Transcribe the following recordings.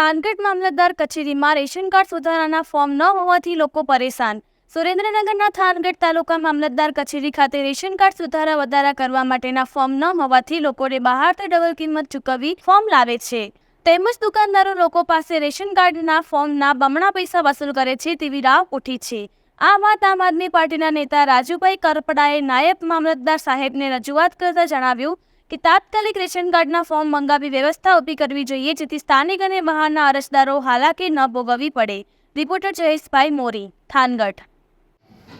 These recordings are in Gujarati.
થાનગઢ મામલતદાર કચેરીમાં રેશન કાર્ડ સુધારાના ફોર્મ ન હોવાથી લોકો પરેશાન. સુરેન્દ્રનગરના થાનગઢ તાલુકા મામલતદાર કચેરી ખાતે રેશન કાર્ડ સુધારા વધારા કરવા માટેના ફોર્મ ન હોવાથી લોકોને બહારથી ડબલ કિંમત ચૂકવવી ફોર્મ લાવે છે. તેમજ દુકાનદારો લોકો પાસે રેશન કાર્ડના ફોર્મના બમણા પૈસા વસૂલ કરે છે તેવી રાવ ઉઠી છે. આ વાત આમ આદમી પાર્ટીના નેતા રાજુભાઈ કરપડાએ નાયબ મામલતદાર સાહેબને રજૂઆત કરતા જણાવ્યું કે તાત્કાલિક રેશન કાર્ડના ફોર્મ મંગાવી વ્યવસ્થા ઊભી કરવી જોઈએ જેથી સ્થાનિક અને બહારના અરજદારો હાલાકી ન ભોગવવી પડે. રિપોર્ટર જયેશભાઈ મોરી થાનગઢ.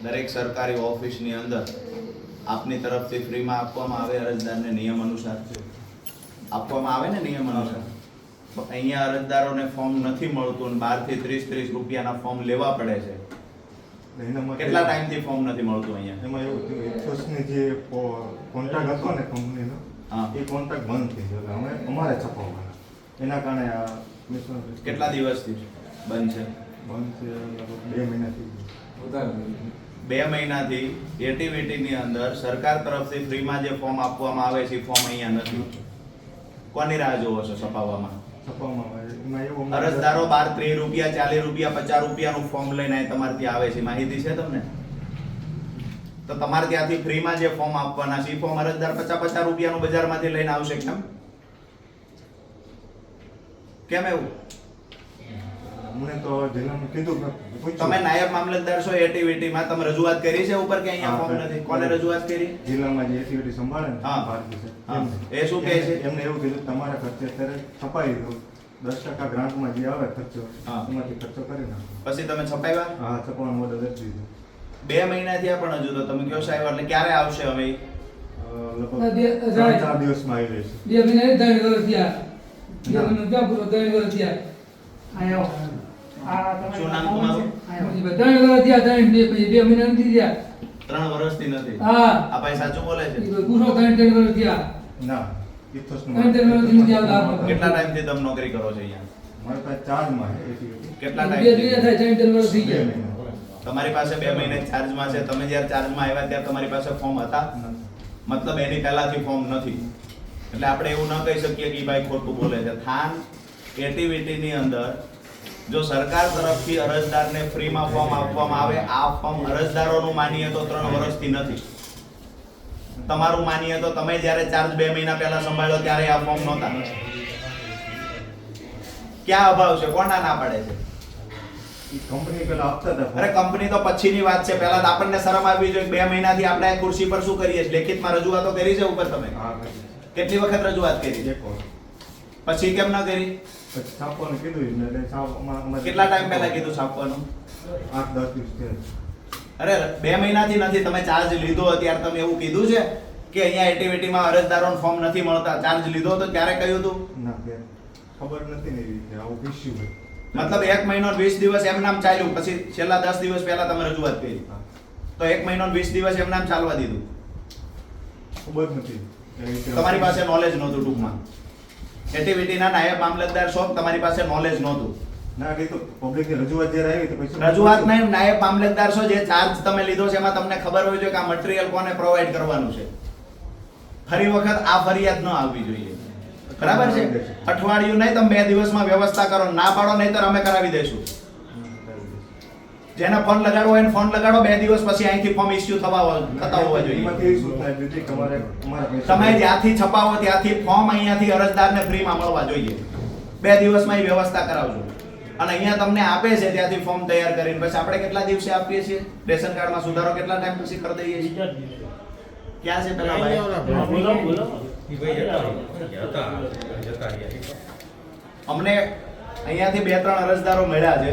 દરેક સરકારી ઓફિસની અંદર આપની તરફથી ફ્રીમાં આપવામાં આવે અરજદારને નિયમ અનુસાર. આપવામાં આવે ને નિયમ અનુસાર? અહીંયા અરજદારોને ફોર્મ નથી મળતું બારથી ત્રીસ ત્રીસ રૂપિયાના ફોર્મ લેવા પડે છે. કેટલા ટાઈમથી ફોર્મ નથી મળતું અહીંયા? એમાં એવું થયું એક્સોસની જે કોન્ટ્રાક્ટ હતો ને કંપનીનો હા. એ કોન્ટ્રાક્ટ બંધ થઈ ગયો હતો અમે અમારે છપાવવાના. એના કારણે આ મિશન કેટલા દિવસથી બંધ છે? બંધ છે લગભગ બે મહિનાથી. બે મહિનાથી એટીવીટીની અંદર સરકાર તરફથી ફ્રીમાં જે ફોર્મ આપવામાં આવે છે એ ફોર્મ અહીંયા નથી. કોની રાહ જોવો છો છપાવવામાં? અરજદારો બાર ત્રીસ રૂપિયા ચાલીસ રૂપિયા પચાસ રૂપિયાનું ફોર્મ લઈને તમારે ત્યાં આવે છે. માહિતી છે તમને? તો તમારે ત્યાંથી ફ્રીમાં જે ફોર્મ આપવાના છે એ ફોર્મ અરજદાર પચાસ પચાસ રૂપિયાનું બજારમાંથી લઈને આવશે કેમ? કેમ એવું? અમને તો જિલ્લામાં કીધું કે તમે નાયબ મામલતદાર છો એટીવીટીમાં તમે રજૂઆત કરી છે ઉપર કે અહીંયા ફોર્મ નથી? કોને રજૂઆત કરી? જિલ્લામાં જે એક્ટિવિટી સંભાળે ને હા. ભારતી છે. એ શું કહે છે? એમને એવું કીધું તમારા ખર્ચે અત્યારે છપાઈ દો દસ ટકા ગ્રાન્ટમાં જે આવે ખર્ચો હા. એમાંથી ખર્ચો કરી નાખો. પછી તમે છપાવ્યા? હા છપાવવાનું ઓર્ડર દીધું. બે મહિના થયા પણ હજુ તો તમે કયો સાહેબ એટલે ક્યારે આવશે હવે લગભગ ત્રણ. ચાર દિવસમાં આવી બે મહિના ત્રણ વર્ષ થયા. બે મહિના ક્યાં પૂરો ત્રણ વર્ષ થયા. આયો. તમે શું નામ તમારું? ત્રણ વર્ષ થયા ત્રણ બે મહિના નથી થયા. ત્રણ વર્ષથી નથી? હા. આ ભાઈ સાચું બોલે છે? પૂરો ત્રણ ત્રણ વર્ષ થયા. ના ત્રણ ત્રણ વર્ષથી નથી આવતા કેટલા ટાઈમથી તમે નોકરી કરો છો અહીંયા? મારી પાસે એક્ટિવિટી કેટલા બે મહિના ટાઈમ થાય ત્રણ ત્રણ વર્ષ થઈ ગયા. મહિના. તમારી પાસે બે મહિને ચાર્જમાં છે. તમે જ્યારે ચાર્જમાં આવ્યા ત્યારે તમારી પાસે ફોર્મ હતા? મતલબ એની પહેલાથી ફોર્મ નથી. એટલે આપણે એવું ન કહી શકીએ કે ભાઈ ખોટું બોલે છે. થાન એક્ટિવિટીની અંદર જો સરકાર તરફથી અરજદારને ફ્રીમાં ફોર્મ આપવામાં આવે, આ ફોર્મ અરજદારોનું માનીએ તો ત્રણ વર્ષથી નથી. તમારું માનીએ તો તમે જ્યારે ચાર્જ બે મહિના પહેલા સંભાળ્યો ત્યારે આ ફોર્મ નહોતા. ક્યાં અભાવ છે? કોના ના પાડે છે? કંપની પેલા આપતા હતા અરે કંપની તો પછીની વાત છે. પહેલા આપણને શરમ આવી જોઈએ બે મહિનાથી આપણે આ ખુરશી પર શું કરીએ છીએ? લેખિતમાં રજૂઆતો કરી છે ઉપર તમે? કેટલી વખત રજૂઆત કરી? છે પછી કેમ ન કરી? પછી છાપવાનું કીધું કેટલા ટાઈમ પહેલા કીધું છાપવાનું? આઠ દસ દિવસ અરે બે મહિનાથી નથી. તમે ચાર્જ લીધો અત્યારે તમે એવું કીધું છે કે અહીંયા એટીવીટીમાં અરજદારોને ફોર્મ નથી મળતા. ચાર્જ લીધો તો ત્યારે કહ્યું હતું ના ખબર નથી ને એવી રીતે. આવું ઇસ્યુ છે મતલબ એક મહિનો વીસ દિવસ એમ નામ ચાલ્યું. પછી છેલ્લા દસ દિવસ પહેલા તમે રજૂઆત કરી. તો એક મહિનો વીસ દિવસ એમ નામ ચાલવા દીધું. ખબર નથી. તમારી પાસે નોલેજ નહોતું ટૂંકમાં. એટીવીટીના નાયબ મામલતદાર છો તમારી પાસે નોલેજ નહોતું? ના કે તો પબ્લિકની રજૂઆત જ્યારે આવી તો પછી રજૂઆત નહીં નાયબ મામલતદાર છો જે ચાર્જ તમે લીધો છે એમાં તમને ખબર હોવી જોઈએ કે આ મટીરિયલ કોને પ્રોવાઈડ કરવાનું છે. ફરી વખત આ ફરિયાદ ન આવવી જોઈએ. બરાબર છે? અઠવાડિયું નહીં તમે બે દિવસમાં વ્યવસ્થા કરો. ના પાડો નહીં તો અમે કરાવી દઈશું. જેને ફોન લગાડવો હોય ફોન લગાડો. બે દિવસ પછી અહીંથી ફોર્મ ઇસ્યુ થવા થતા હોવા જોઈએ. તમે જ્યાંથી છપાવો ત્યાંથી ફોર્મ અહીંયાથી અરજદારને ફ્રીમાં મળવા જોઈએ. બે દિવસમાં એ વ્યવસ્થા કરાવજો. અને અહીંયા તમને આપે છે ત્યાંથી ફોર્મ તૈયાર કરીને. પછી આપણે કેટલા દિવસે આપીએ છીએ? રેશન કાર્ડમાં સુધારો કેટલા ટાઈમ પછી કરી દઈએ છીએ? ક્યાં છે પેલા ભાઈ બોલો બોલો અમને અહીંયાથી બે ત્રણ અરજદારો મળ્યા છે.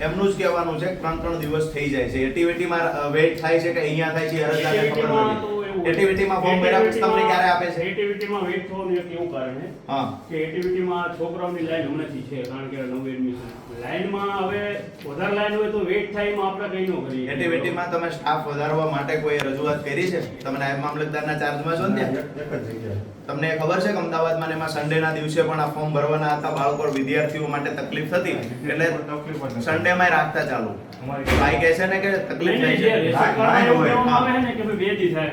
એમનું જ કહેવાનું છે ત્રણ ત્રણ દિવસ થઈ જાય છે. એટીવીટીમાં વેઇટ થાય છે કે અહીંયા થાય છે એ અરજદારને ખબર નથી એટીવીટીમાં ફોર્મ ભર્યા પછી તમને ક્યારે આપે છે? એટીવીટીમાં વેઇટ થવાનું એક એવું કારણ? છે હા. કે એટીવીટીમાં છોકરાઓની લાઈન હમણાંથી છે કારણ કે નવું એડમિશન લાઈનમાં હવે વધારે લાઈન હોય તો વેઇટ થાય એમાં આપણે કઈ ન કરીએ. એટીવીટીમાં તમે સ્ટાફ વધારવા માટે કોઈ રજૂઆત કરી છે? તમે નાયબ મામલતદારના ચાર્જમાં છો ને તમને ખબર છે કે અમદાવાદમાં એમાં સન્ડેના દિવસે પણ આ ફોર્મ ભરવાના હતા બાળકો વિદ્યાર્થીઓ માટે તકલીફ થતી? એટલે નથી. સન્ડેમાં રાખતા ચાલુ. ભાઈ કહે છે ને કે તકલીફ થાય છે.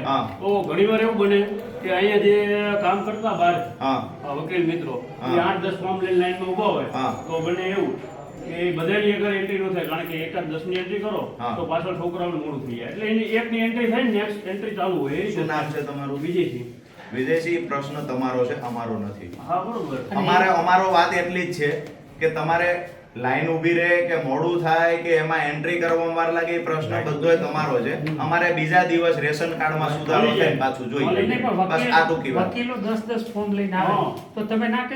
હા. ને. તો ઘણીવાર એવું બને કે અહીંયા જે કામ કરતા બહાર હા. વકીલ મિત્રો એ આઠ દસ ફોર્મ લઈને લાઈનમાં ઊભા હોય. તો બને એવું કે બધાની એક એન્ટ્રી ન થાય કારણ કે એક જ દસની એન્ટ્રી કરો. તો પાછળ છોકરાઓને મોડું થઈ જાય. એટલે એની એકની એન્ટ્રી થાય ને નેક્સ્ટ એન્ટ્રી ચાલુ હોય એ શું નામ છે તમારું? વિજયસિંહ. વિદેશી પ્રશ્ન તમારો છે અમારો નથી. હા બરોબર. અમારે અમારો વાત એટલી જ છે કે તમારે લાઈન ઊભી રહે કે મોડું થાય કે એમાં એન્ટ્રી કરવામાં વાર લાગે એ પ્રશ્ન બધોય તમારો છે. અમારે બીજા દિવસ રેશન કાર્ડમાં સુધારો થાય પાછું જોઈએ. બસ આ ટૂંકી વાત. વકીલો દસ દસ ફોર્મ લઈને આવે. તો તમે ના